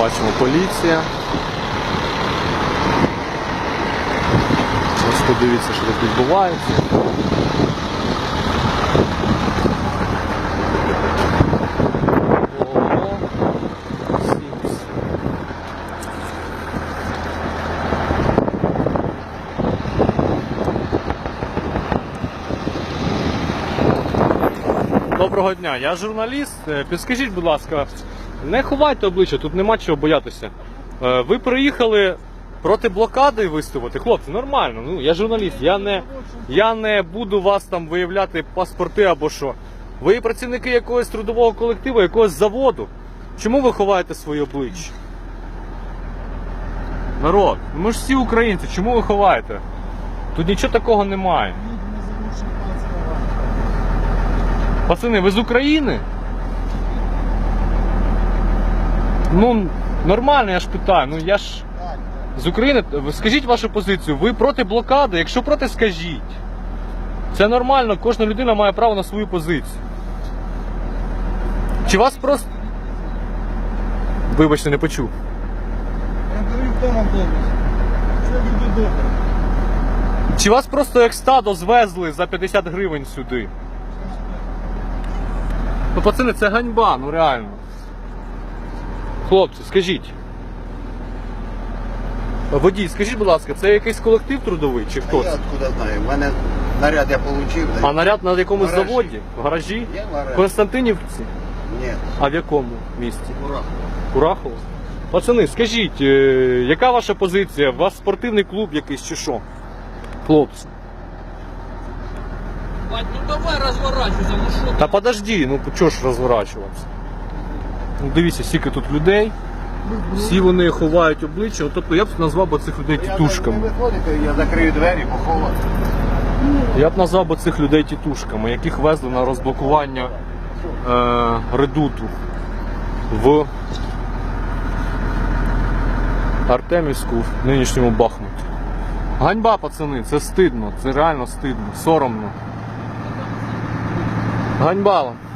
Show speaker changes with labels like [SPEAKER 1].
[SPEAKER 1] Бачимо поліція. Ось подивіться, що тут відбувається. Доброго дня, я журналіст. Е, Підскажіть, будь ласка, не ховайте обличчя, тут нема чого боятися. Е, Ви приїхали проти блокади виступити. Хлопці, нормально. Ну, я журналіст, я не, я не буду вас там виявляти паспорти або що. Ви працівники якогось трудового колективу, якогось заводу. Чому ви ховаєте своє обличчя? Народ, ну ми ж всі українці, чому ви ховаєте? Тут нічого такого немає. Пацани, ви з України? Ну, нормально, я ж питаю. Ну я ж з України. Скажіть вашу позицію. Ви проти блокади? Якщо проти, скажіть. Це нормально, кожна людина має право на свою позицію. Чи вас просто. Вибачте, не почув.
[SPEAKER 2] Я говорю, хто добре? Що люди добре?
[SPEAKER 1] Чи вас просто як стадо звезли за 50 гривень сюди? Ну, пацани, це ганьба, ну реально. Хлопці, скажіть. Водій, скажіть, будь ласка, це якийсь колектив трудовий чи хто
[SPEAKER 3] я
[SPEAKER 1] це?
[SPEAKER 3] откуда знаю? У мене наряд я отримав.
[SPEAKER 1] А наряд на якомусь
[SPEAKER 3] Гаражі.
[SPEAKER 1] заводі? В гаражі?
[SPEAKER 3] Є
[SPEAKER 1] В
[SPEAKER 3] наряд?
[SPEAKER 1] Константинівці?
[SPEAKER 3] Ні,
[SPEAKER 1] А в якому місті?
[SPEAKER 3] ура.
[SPEAKER 1] Курахово? Пацани, скажіть, е, яка ваша позиція? У вас спортивний клуб якийсь чи що? Хлопці.
[SPEAKER 4] Бать, ну давай разворачивайся, ну что
[SPEAKER 1] Та подожди, ну чого ж розворачуватися? Ну дивіться, скільки тут людей. Всі вони ховають обличчя. Тобто я б назвав би цих людей тітушками.
[SPEAKER 3] виходите, я закрию двері, поховаю.
[SPEAKER 1] Я б назвав би цих людей тітушками, яких везли на розблокування е, редуту в Артемівську в нинішньому Бахмуті. Ганьба, пацани, це стидно, це реально стидно, соромно. Ганьба вам.